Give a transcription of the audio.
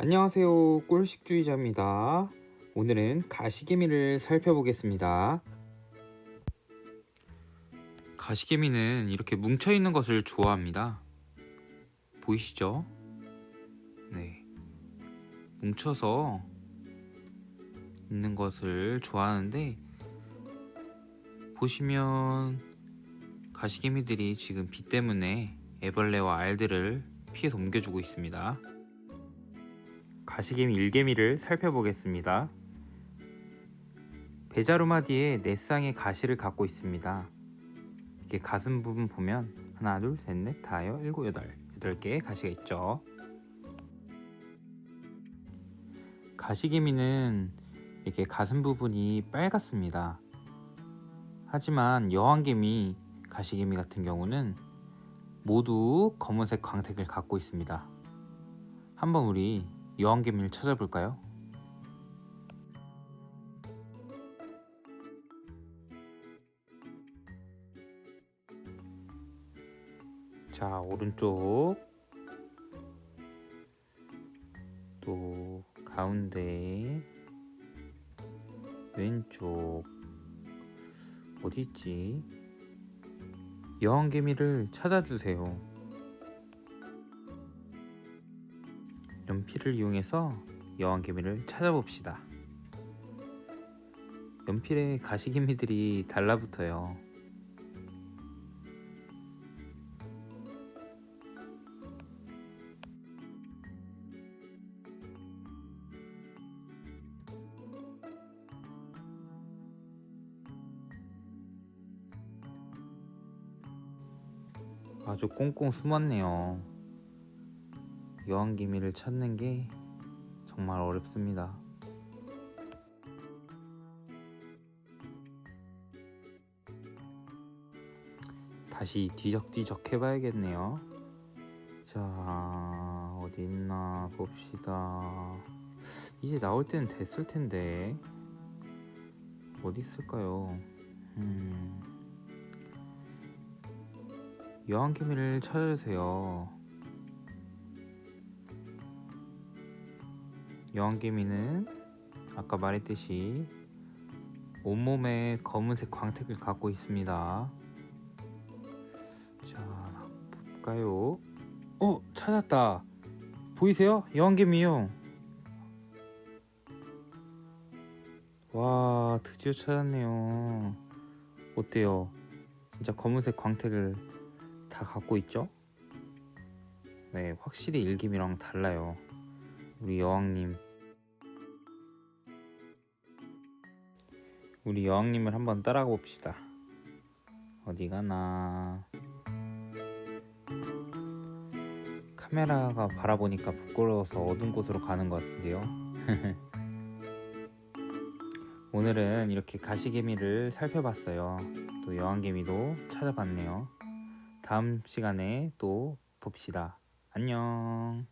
안녕하세요. 꿀식주의자입니다. 오늘은 가시개미를 살펴보겠습니다. 가시개미는 이렇게 뭉쳐 있는 것을 좋아합니다. 보이시죠? 네. 뭉쳐서 있는 것을 좋아하는데 보시면 가시개미들이 지금 비 때문에 애벌레와 알들을 피해서 옮겨주고 있습니다. 가시개미 일개미를 살펴보겠습니다. 배자루마디에 네 쌍의 가시를 갖고 있습니다. 이게 가슴 부분 보면 하나, 둘, 셋, 넷, 다여, 일곱, 여덟, 여덟 개의 가시가 있죠. 가시개미는 이렇게 가슴 부분이 빨갛습니다. 하지만 여왕개미, 가시개미 같은 경우는 모두 검은색 광택을 갖고 있습니다. 한번 우리 여왕개미를 찾아볼까요? 자, 오른쪽 또 가운데 왼쪽 어디 있지? 여왕개미를 찾아주세요. 연필을 이용해서 여왕개미를 찾아봅시다. 연필에 가시개미들이 달라붙어요. 아주 꽁꽁 숨었네요. 여왕개미를 찾는 게 정말 어렵습니다. 다시 뒤적뒤적 해봐야겠네요. 자, 어디 있나 봅시다. 이제 나올 때는 됐을 텐데. 어디 있을까요? 음. 여왕개미를 찾아주세요. 여왕개미는 아까 말했듯이 온몸에 검은색 광택을 갖고 있습니다. 자, 볼까요? 어, 찾았다. 보이세요? 여왕개미요. 와, 드디어 찾았네요. 어때요? 진짜 검은색 광택을 다 갖고 있죠? 네, 확실히 일김이랑 달라요. 우리 여왕님. 우리 여왕님을 한번 따라가 봅시다. 어디 가나. 카메라가 바라보니까 부끄러워서 어두운 곳으로 가는 것 같은데요. 오늘은 이렇게 가시개미를 살펴봤어요. 또 여왕개미도 찾아봤네요. 다음 시간에 또 봅시다. 안녕.